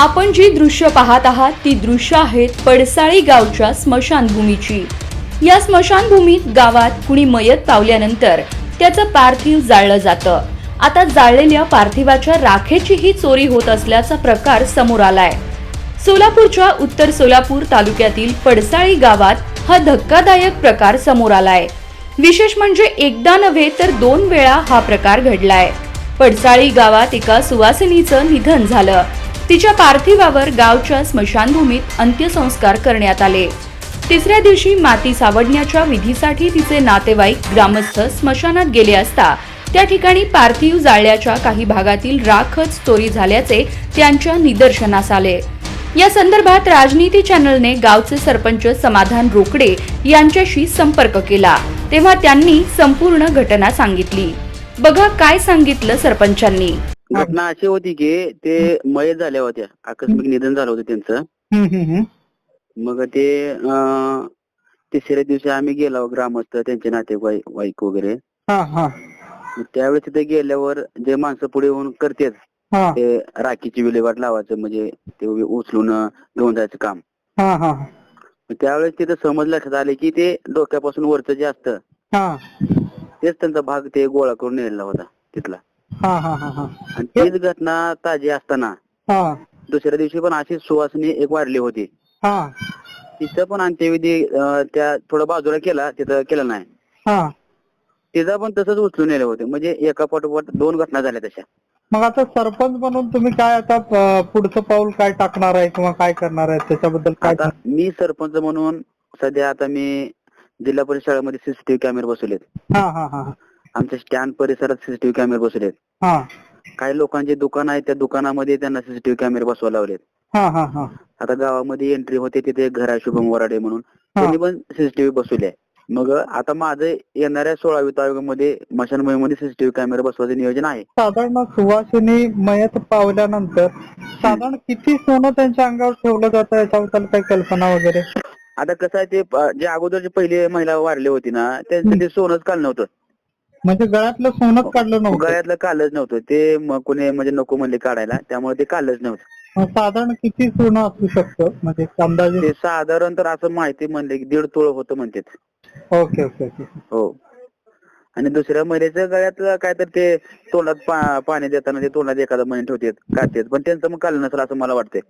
आपण जी दृश्य पाहत आहात ती दृश्य आहेत पडसाळी गावच्या स्मशानभूमीची. या स्मशानभूमीत गावात कुणी मयत पावल्यानंतर त्याचं पार्थिव जाळलं जातं. आता जाळलेल्या पार्थिवाच्या राखेचीही चोरी होत असल्याचा प्रकार समोर आलाय. सोलापूरच्या उत्तर सोलापूर तालुक्यातील पडसाळी गावात हा धक्कादायक प्रकार समोर आलाय. विशेष म्हणजे एकदा नव्हे तर दोन वेळा हा प्रकार घडलाय. पडसाळी गावात एका सुवासिनीचं निधन झालं. तिच्या पार्थिवावर गावच्या स्मशानभूमीत अंत्यसंस्कार करण्यात आले. तिसऱ्या दिवशी माती सावडण्याच्या विधीसाठी तिचे नातेवाईक ग्रामस्थ स्मशानात गेले असता त्या ठिकाणी पार्थिव जाळल्याच्या काही भागातील राखच चोरी झाल्याचे त्यांच्या निदर्शनास आले. या संदर्भात राजनीती चॅनलने गावचे सरपंच समाधान रोकडे यांच्याशी संपर्क केला तेव्हा त्यांनी संपूर्ण घटना सांगितली. बघा काय सांगितलं सरपंचांनी. घटना अशी होती की ते मयत झाल्या होत्या. आकस्मिक निधन झालं होतं त्यांचं. मग ते तिसऱ्या दिवशी आम्ही गेलो ग्रामस्थ त्यांचे नातेवाईक वगैरे. हा हा. त्यावेळेस तिथे गेल्यावर जे माणसं पुढे येऊन करतात हा. ते राखीची विल्हेवाट लावायचं म्हणजे ते उचलून घेऊन जायचं काम. त्यावेळेस तिथं समज लक्षात आले की ते डोक्यापासून वरचं जे असतं हा. तेच त्यांचा भाग ते गोळा करून नेलेला होता तिथला. हा हा हा हा. आणि तीच घटना ताजी असताना हा. दुसऱ्या दिवशी पण अशीच सुवासनी एक वाढली होती. हा. तिथं पण अंत्यविधी अं, त्या थोडा बाजूला केला तिथं केला नाही. हा. तिचा पण तसंच उचलून नेले होते. म्हणजे एका पाठोपाठ दोन घटना झाल्या तशा. मग आता सरपंच म्हणून तुम्ही काय आता अं, पुढचं पाऊल काय टाकणार आहे किंवा काय करणार आहे? त्याच्याबद्दल काय आता मी सरपंच म्हणून सध्या आता मी जिल्हा परिषद शाळेमध्ये सीसीटीव्ही कॅमेरे बसवलेत हा हा हा. आमच्या स्टँड परिसरात सीसीटीव्ही कॅमेरे बसवलेत. हा. काही लोकांचे दुकान आहेत त्या दुकानामध्ये त्यांना सीसीटीव्ही कॅमेरे बसवायला लावलेत. हा हा हा. आता गावामध्ये एंट्री होते तिथे एक घर आहे शुभम वराडे म्हणून. त्यांनी पण सीसीटीव्ही बसवले. आहे. मग आता माझं येणाऱ्या सोळावी तालुक्यामध्ये मशानभूमीमध्ये सीसीटीव्ही कॅमेरे बसवायचं नियोजन आहे. साधारण सुवासिनी मयत पावल्यानंतर साधारण किती सोनं त्यांच्या अंगावर ठेवलं जातं याच्याबद्दल काही कल्पना वगैरे? आता कसं आहे ते प- जे अगोदरची पहिली महिला वारली होती ना त्यांचं ते सोनच काल नव्हतं. म्हणजे गळ्यातलं सोनच काढलं नव्हतं. गळ्यातलं कालच नव्हतं. ते म- कोणी म्हणजे नको म्हणले काढायला. त्यामुळे ते कालच नव्हतं. मग साधारण किती सोनं असू शकतं? म्हणजे एक अंदाजे? ते साधारण तर असं माहिती म्हणले की दीड तोळ होतं म्हणतात. Okay okay okay. हो. आणि दुसऱ्या महिलेच्या गळ्यात काय तर ते तोंडात पा- पाणी देताना ते तोंडात एखादा महिने ठेवतात काढतात पण त्यांचं मग काल नसेल असं मला वाटतंय.